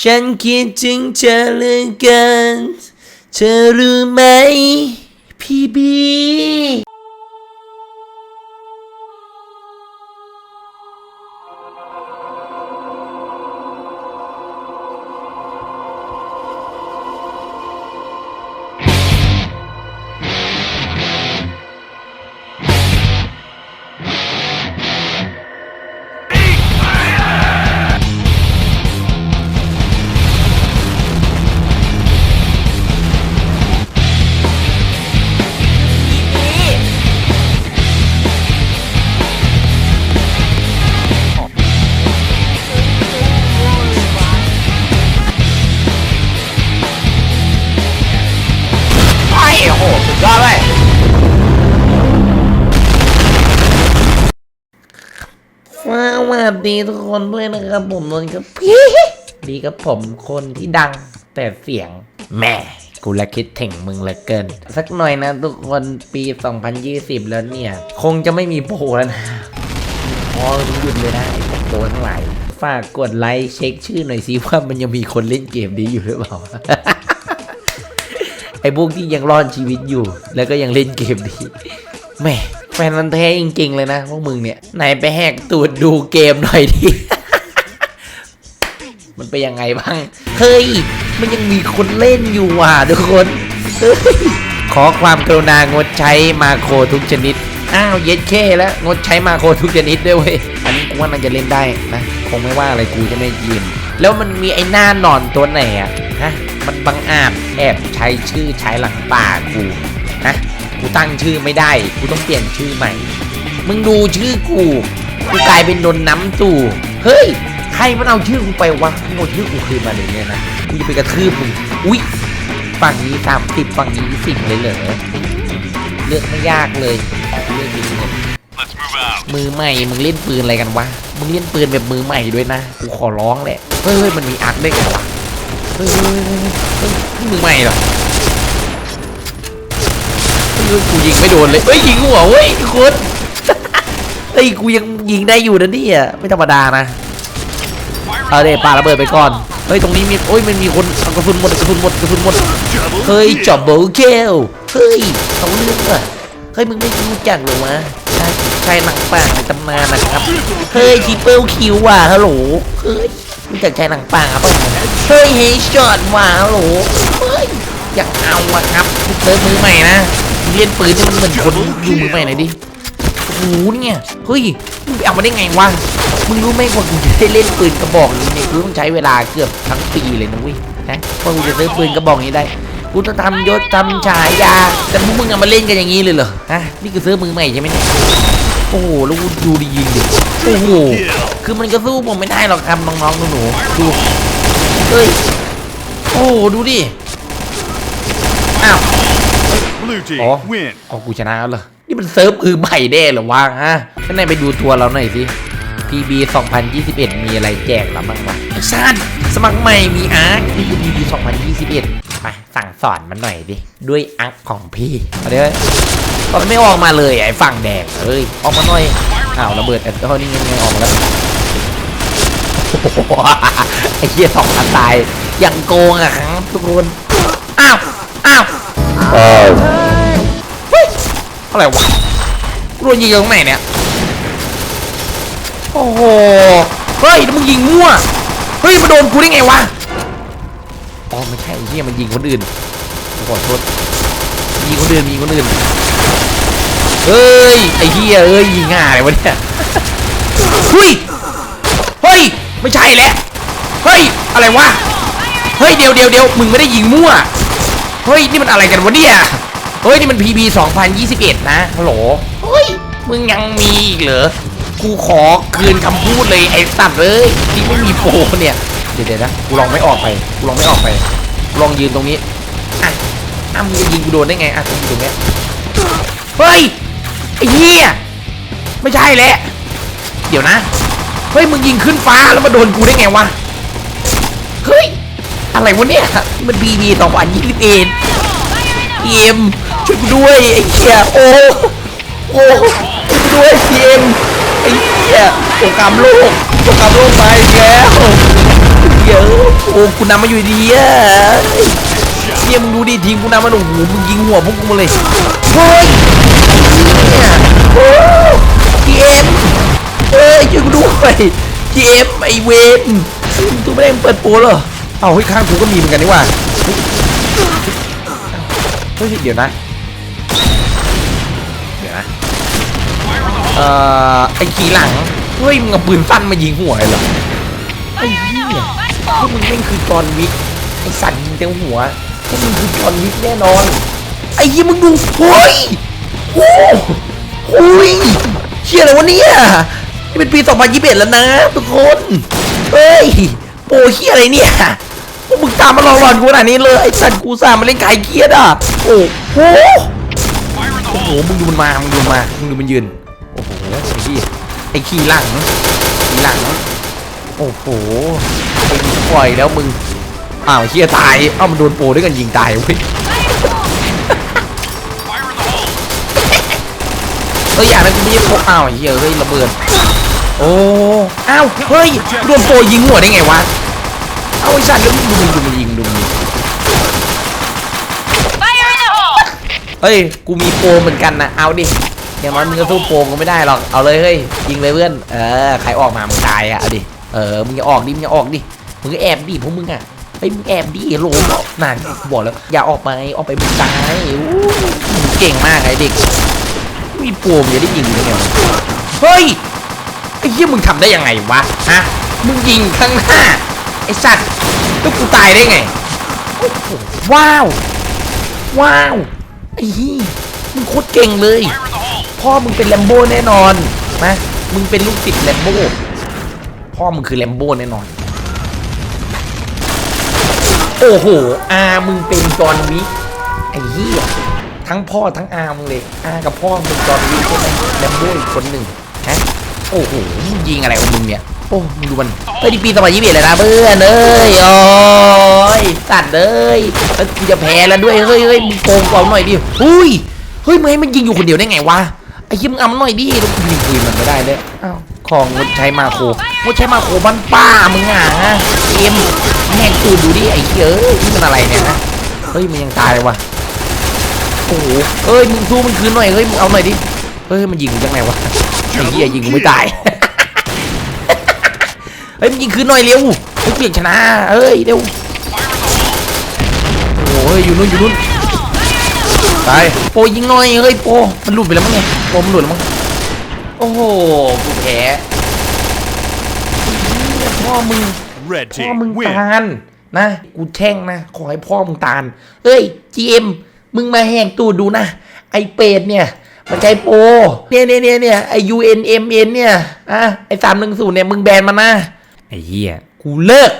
ฉันคิดถึงเธอเหลือเกิน เธอรู้ไหม พี่บี โอ้โหสุดยอดเลยสวัสดีทุกคนด้วยนะครับผมนนท์ครับพี่ดีกับผมคนที่ดังแต่เสียงแหม่กูละคิดถึงมึงเหลือเกิน สักหน่อยนะทุกคนปี 2020 แล้วเนี่ย คงจะไม่มีโปรแล้วนะพอหยุดเลยนะไอ้พวกโปรทั้งหลายฝากกดไลค์เช็คชื่อหน่อยสิว่ามันยังมีคนเล่นเกมนี้อยู่หรือเปล่า ไอ้พวกที่ยังรอดชีวิตอยู่ แล้วก็ยังเล่นเกมนี้แหม่แฟนมันแท้จริงๆเลยนะพวกมึงเนี่ยไหนไปแหกตูดดูเกมหน่อยดิมันเป็นยังไงบ้าง เฮ้ย มันยังมีคนเล่นอยู่ว่ะทุกคน เฮ้ย ขอความกรุณางดใช้มาโครทุกชนิด อ้าวเย็ดแค่แล้วงดใช้มาโครทุกชนิดด้วยเว้ย อันนี้กูว่าน่าจะเล่นได้นะ คงไม่ว่าอะไรกูจะไม่ยืน แล้วมันมีไอ้หน้าหนอนตัวไหนอะฮะ มันบังอาจแอบใช้ชื่อใช้หลังป่ากูฮะกูตั้งชื่อไม่ได้ กูต้องเปลี่ยนชื่อใหม่ มึงดูชื่อกู กูกลายเป็นนนน้ำตู่ เฮ้ย ใครมันเอาชื่อกูไปวะมึงเอาชื่อกูคืนมาเลยเนี่ยนะ กูจะไปกระทืบมึง อุ๊ย ฝั่งนี้สามสิบฝั่งนี้สิบเลยเหรอ เลือกไม่ยากเลยเลือกดีเลยมือใหม่ มึงเล่นปืนอะไรกันวะ มึงเล่นปืนแบบมือใหม่ด้วยนะ กูขอร้องแหละ เฮ้ยมันมีอักได้วยเหรอวะ เฮ้ยมือใหม่เหรอเฮ้ยเฮ้ยกูยิงไม่โดนเลยเฮ้ยยิงหัวเว้ยคนเฮ้ยกูยังยิงได้อยู่นะเนี่ยไม่ธรรมดานะเอาเดี๋ยวปาระเบิดไปก่อนเฮ้ยตรงนี้มีโอ้ยมันมีคนเอากระสุนหมดกระสุนหมดกระสุนหมดเฮ้ยจอบเบิลเคลเฮ้ยเขาเรื่องอะเฮ้ยมึงไม่รู้จักหรอวะใช่ใช่หนังป่าในตำนานนะครับเฮ้ยทิปเปิลคิวว่ะฮัลโหลเฮ้ย รู้จักใช่หนังป่าป่ะเฮ้ยเฮชอตว่ะโหลเฮ้ยอยากเอาอะครับเซิร์ฟมือใหม่นะมึงเล่นปืนที่มันเหมือนคนดูมือใหม่หน่อยดิโอ้โหเนี่ยเฮ้ยมึงไปเอามาได้ไงวะมึงรู้ไหมว่ากูจะได้เล่นปืนกระบอกนี้เนี่ยกูต้องใช้เวลาเกือบทั้งปีเลยนะเว้ยนะว่ากูจะซื้อปืนกระบอกนี้ได้กูต้องทำยศทำฉายา แต่พวกมึงเอามาเล่นกันอย่างนี้เลยเหรอฮะนี่คือซื้อมือใหม่ใช่ไหมเนี่ยโอ้โหแล้วกูดูดียิงดิ โอ้โหคือมันก็สู้ผมไม่ได้หรอกครับน้องๆหนูๆดูเฮ้ยโอ้โหดูดิอ้าว Blue team, Oh. win. เอากูชนะแล้วเหรอนี่มันเซิร์ฟมือใหม่แน่เหรอวะฮะข้างในไปดูทัวร์เราหน่อยสิ PB 2021 มีอะไรแจกเราบ้างวะไอ้ชาติสมัครใหม่มีอาร์คนี่คือ PB 2021ไป สอนมันหน่อยดิ ด้วยอาร์คของพี่เอาเดี๋ยวมันไม่ออกมาเลยไอ้ฝั่งแดงเฮ้ยออกมาหน่อยอ้าวระเบิดแอลกอฮอล์นี่ยังไงออกมาแล้วไอ้เหี้ยสองพันตายอย่างโกงอะครับทุกคนอ้าวอ้าวเฮ้ยอะไรวะกูโดนยิงตรงไหนเนี่ยโอ้โหเฮ้ยมึงยิงมั่วเฮ้ยมาโดนกูได้ไงวะอ๋อไม่ใช่ไอ้เหี้ยมันยิงคนอื่น อโทษยิงคนอื่นยิงคนอื่นเฮ้ยไอ้เหี้ยเอ้ยยิงง่ายเลยวะเนี่ยเฮ้ยเฮ้ยไม่ใช่แล้วเฮ้ยอะไรวะเฮ้ยเดี๋ยวเดี๋ยวเดี๋ยวมึงไม่ได้ยิงมั่วเฮ้ยนี่มันอะไรกันวะเนี่ยเฮ้ยนี่มัน PB 2021 นะฮัลโหลเฮ้ยมึงยังมีอีกเหรอกูขอคืนคำพูดเลยไอ้สัตว์เอ้ยที่ไม่มีโปรเนี่ยเดี๋ยวเดี๋ยวนะกูลองไม่ออกไปกูลองไม่ออกไปกูลองยืนตรงนี้อะ อะมึงจะยิงกูโดนได้ไงอะตรงเนี้ยเฮ้ยไอ้เหี้ยไม่ใช่แหละเดี๋ยวนะเฮ้ยมึงยิงขึ้นฟ้าแล้วมาโดนกูได้ไงวะเฮ้ยอะไรวะเนี่ยนี่มัน BB 2021เอ็มช่วยกูด้วยไอ้เหี้ยโอ้โอ้ช่วยกูด้วยเอ็มไอ้เหี้ยสงครามโลกสงครามโลกมาอีกแล้วเหี้ยโอ้กูนำมาอยู่ดีอะ ยมึงดูดิทีมกูนำมาโอ้โหมึงยิงหัวพวกกูมาเลยเฮ้ยเนี่ยโอ้ทีเอ็มเอ้ยช่วยกูด้วยทีเอ็มไอเวนตูไม่ได้เปิดโปรเหรอเอาเฮ้ยข้างกูก็มีเหมือนกันนี่ว่าเฮ้ยเดี๋ยวนะเดี๋ยวนะเอ่อไอ้ขี่หลังเฮ้ยมึงเอาปืนสั้นมายิงหัวเหรอไอ้เหี้ยพวกมึงแม่งคือจอนวิกไอ้สัตว์ยิงเต็มหัว กมึงคือจอห์นวิกแน่นอน ไอ้เหี้ยมึงดูโอ้ยโอ้โหยเชี่ยอะไรวะเนี่ยนี่เป็นปี 2021 แล้วนะทุกคนเฮ้ยโอ้เชี่ยอะไรเนี่ยพวกมึงตามมาหลอกหลอนกูขนาดนี้เลยไอ้สัตว์กูสามมาเล่นไก่เกียร์อะโอ้โหโอ้โหมึงดูมันมามึงดูมันมามึงดูมันยืนโอ้โหไอ้ขี้ไอ้ขี้หลังขี้หลังโอ้โหไอ้มึงปล่อยแล้วมึง อ้าวเฮียตายเอ้ามันโดนโปรด้วยกันยิงตายเว้ยเฮ้ยอย่างนั้นกูไม่ใช่พกอ้าวเฮียเฮ้ยระเบิดโอ้อ้าวเฮ้ยโดนโปรยิงหัวได้ไงวะเอาไอ้สัตว์แล้วมึงดูมันดูมันยิงดูมันยิงเฮ้ยกูมีโปรเหมือนกันนะเอาดิอย่างน้อยมึงก็สู้โปรกูไม่ได้หรอกเอาเลยเฮ้ยยิงเลยเพื่อนเออใครออกมามึงตายอะเอาดิเออมึงอย่าออกดิมึงอย่าออกดิมึงก็แอบดิพวกมึงอะ เฮ้มึงแอบดิโหลนั่นกูบอกแล้วอย่าออกมาออกไปมึงตายอู้มึงเก่งมากไอ้เด็กมีโปรมึงจะได้ยิงได้ไงเฮ้ยไอ้เหี้ยมึงทำได้ยังไงวะฮะมึงยิงข้างหน้าไอ้สัตว์แล้วกูตายได้ไงว้าว ว้าวไอ้ฮี่มึงโคตรเก่งเลย พ่อมึงเป็นแลมโบ้แน่นอนนะมึงเป็นลูกศิษย์แลมโบ้พ่อมึงคือแลมโบ้แน่นอน โอ้โห อามึงเป็นจอห์นวิกไอ้เหี้ยทั้งพ่อทั้งอามึงเลย อากับพ่อมึงจอห์นวิกใช่ไหมแลมโบ้อีกคนหนึ่งฮะโอ้โหมึงยิงอะไรของมึงเนี่ย โอ้มึงดูมันเฮ้ยนี่ปีสมัยยี่สิบเอ็ดเลยนะเพื่อนเอ้ยโอ้ยสัตว์เอ้ยแล้วกูจะแพ้แล้วด้วยเฮ้ยเฮ้ยมึงโกงกูเอาหน่อยดิหุ้ยเฮ้ยมึงให้มันยิงอยู่คนเดียวได้ไงวะไอ้เหี้มึงเอามันหน่อยดิแล้วกูยิงปืนมันไม่ได้เลยอ้าวของงดใช้มาโคงดใช้มาโคบ้านป้ามึงอะฮะเอ็ม แม่งตูดดูดิไอ้เหี้ยเอ้ยนี่มันอะไรเนี่ยฮะเฮ้ยมันยังตายวะโอ้โหเฮ้ยมึงสู้มันคืนหน่อยเฮ้ยมึงเอาหน่อยดิเฮ้ยมันยิงกูยังไงวะไอ้เหี้ยยิงกูไม่ตายเฮ้ยมึงยิงคืนหน่อยเร็วเฮ้ยเปลี่ยนชนะเอ้ยเร็วโอ้ยอยู่นู่นอยู่นู่นตายโปรยิงหน่อยเฮ้ยโปรมันหลุดไปแล้วมั้งเนี่ยโปรมันหลุดแล้วมั้งโอ้โหกูแพ้พ่อมึง Red พ่อ team มึง win. ตานนะ กูแช่งนะ ขอให้พ่อมึงตานเอ้ย GM มึงมาแหงตูดดูนะ ไอเป็ดเนี่ย มันใช้โปรเนี่ยเนี่ยเนี่ยเนี่ยไอ UNMN เนี่ยอะไอสามหนึ่งศูนย์เนี่ย มึงแบนมันนะ ไอเหี้ย กูเลิก